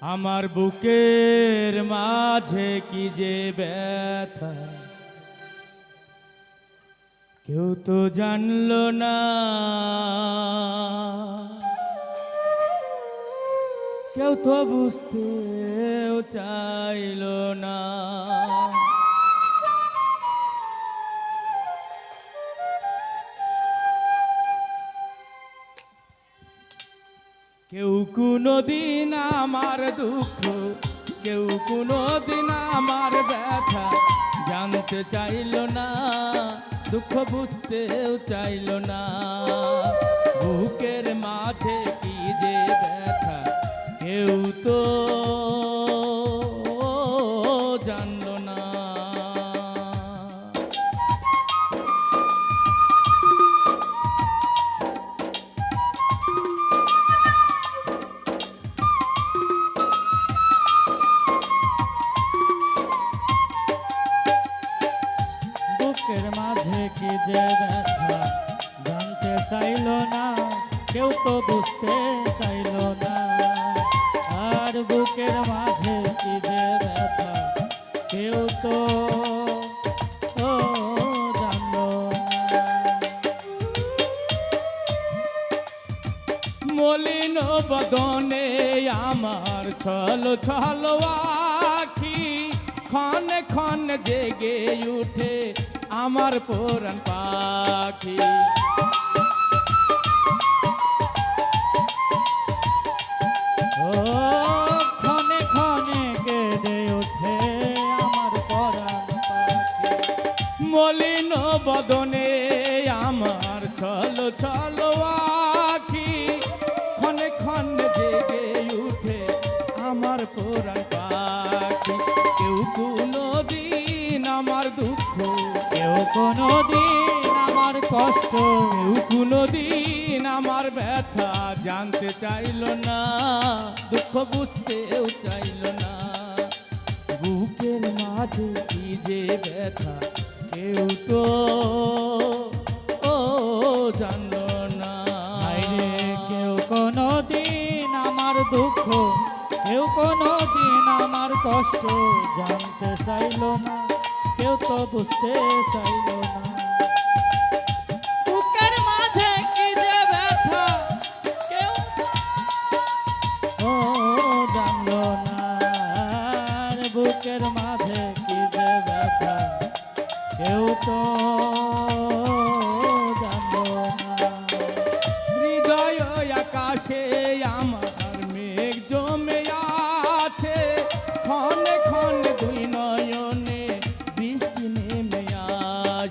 আমার বুকের মাঝে কি যে ব্যথা। কেউ তো জানলো না। কেউ তো বুঝতেও চাইলো কেউ কোনো দিন আমার দুঃখ, কেউ কোনো দিন আমার ব্যথা। জানতে চাইল না, দুঃখ বুঝতেও চাইল না। বুকের মাঝে কি যে ব্যথা, কেউ তো বুকের মাঝে কি যে ব্যথা? জানতে চাইল না, কেউ তো বুঝতে চাইল না। আর বুকের মাঝে কি যে ব্যথা, কেউ তো মলিন বদনে আমার ছল ছল আখি ক্ষণে ক্ষণে জেগে উঠে আমার পুরান পাখি। ও, ক্ষণে ক্ষণে কেঁদে ওঠে আমার পরাণ পাখি। মলিন বদনে আমার ছল ছল আখি। ক্ষণে ক্ষণে জেগে উঠে আমার পুরান পাখি। কেউ কোনো কোনো দিন আমার কষ্ট কোনো দিন আমার ব্যথা জানতে চাইল না, দুঃখ বুঝতেও চাইল না। বুকের মাঝে কি যে ব্যথা, কেউ তো ও জানলো না। কেউ কোনো দিন আমার দুঃখ, কেউ কোনো দিন আমার কষ্ট জানতে চাইল না। কেউ তো বুঝতে চাইল না। বুকের মাঝে কি ও জানলো না। মাঝে কি যে ব্যথা, কেউ তো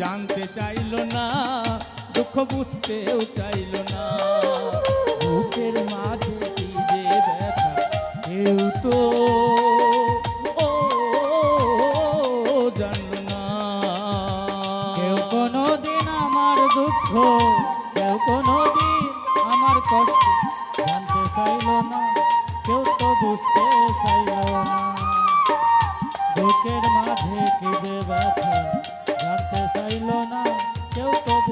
জানতে চাইল না, দুঃখ বুঝতেও চাইল না। বুকের মাঝে কি যে ব্যথা কেউ তো জানল না। কেউ কোনো দিন আমার দুঃখ, কেউ কোনো দিন আমার কষ্ট জানতে চাইল না, কেউ তো বুঝতে চাইল না। বুকের মাঝে কি যে ব্যথা